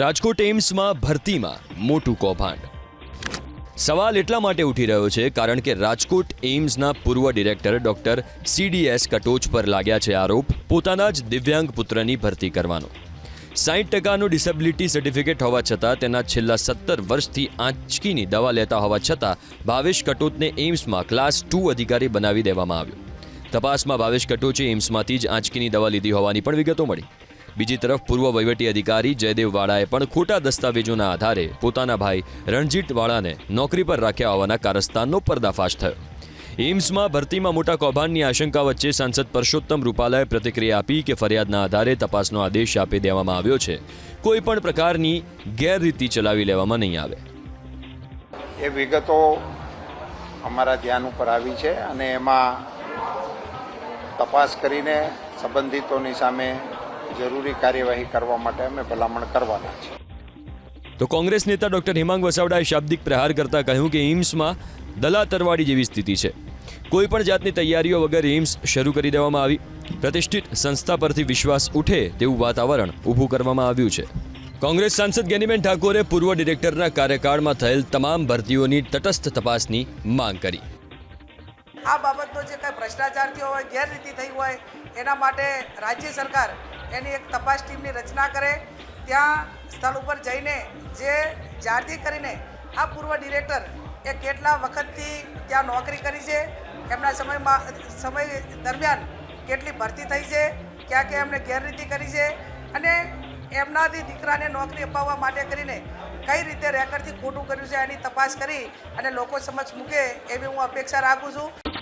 રાજકોટ એમ્સમાં ભરતીમાં મોટું કૌભાંડ. સવાલ એટલા માટે ઉઠી રહ્યો છે કારણ કે રાજકોટ એઇમ્સના પૂર્વ ડિરેક્ટર ડોક્ટર સીડીએસ કટોચ પર લાગ્યા છે આરોપ પોતાના જ દિવ્યાંગ પુત્રની ભરતી કરવાનો. સાહીઠ ટકાનું ડિસેબિલિટી સર્ટિફિકેટ હોવા છતાં તેના છેલ્લા સત્તર વર્ષથી આંચકીની દવા લેતા હોવા છતાં ભાવેશ કટોચને એઇમ્સમાં ક્લાસ ટુ અધિકારી બનાવી દેવામાં આવ્યો. તપાસમાં ભાવેશ કટોચે એઇમ્સમાંથી જ આંચકીની દવા લીધી હોવાની પણ વિગતો મળી. બીજી તરફ પૂર્વ વહીવટી અધિકારી જયદેવ વાળાએ પણ ખોટા દસ્તાવેજોના આધારે પોતાના ભાઈ રણજીત વાળાને નોકરી પર રાખ્યા હોવાના કારસ્તાનનો પર્દાફાશ થયો. એમ્સમાં ભરતીમાં મોટા કૌભાંડની આશંકા વચ્ચે સાંસદ પરસોત્તમ રૂપાલાએ પ્રતિક્રિયા આપી કે ફરિયાદના આધારે તપાસનો આદેશ આપી દેવામાં આવ્યો છે. કોઈ પણ પ્રકારની ગેરરીતિ ચલાવી લેવામાં નહીં આવે. એ વિગતો અમારા ધ્યાન ઉપર આવી છે અને એમાં તપાસ કરીને સંબંધિતોની સામે જરૂરી કાર્યવાહી કરવા માટે અમે ભલામણ કરવાના છીએ તો કોંગ્રેસ નેતા ડોક્ટર હિમાંગ વસાવડાએ શાબ્દિક પ્રહાર કરતા કહ્યું કે એઇમ્સમાં દલા તરવાડી જેવી સ્થિતિ છે. કોઈ પણ જાતની તૈયારીઓ વગર એઇમ્સ શરૂ કરી દેવામાં આવી. પ્રતિષ્ઠિત સંસ્થા પરથી વિશ્વાસ ઉઠે તેવું વાતાવરણ ઊભું કરવામાં આવ્યું છે. કોંગ્રેસ સાંસદ ગેનીબેન ઠાકોરે પૂર્વ ડિરેક્ટરના કાર્યકાળમાં થયેલ તમામ ભરતીઓની તટસ્થ તપાસની માંગ કરી. આ બાબતનો જે કાંઈ ભ્રષ્ટાચાર થયો હોય ગેરરીતિ થઈ હોય એના માટે રાજ્ય સરકાર એની એક તપાસ ટીમની રચના કરે, ત્યાં સ્થળ ઉપર જઈને જે જાળથી કરીને આ પૂર્વ ડિરેક્ટર એ કેટલા વખતથી ત્યાં નોકરી કરી છે, એમના સમયમાં, સમય દરમિયાન કેટલી ભરતી થઈ છે, ક્યાં ક્યાં એમણે ગેરરીતિ કરી છે અને એમનાથી દીકરાને નોકરી અપાવવા માટે કરીને કઈ રીતે રેકર્ડથી ખોટું કર્યું છે એની તપાસ કરી અને લોકો સમક્ષ મૂકે એવી હું અપેક્ષા રાખું છું.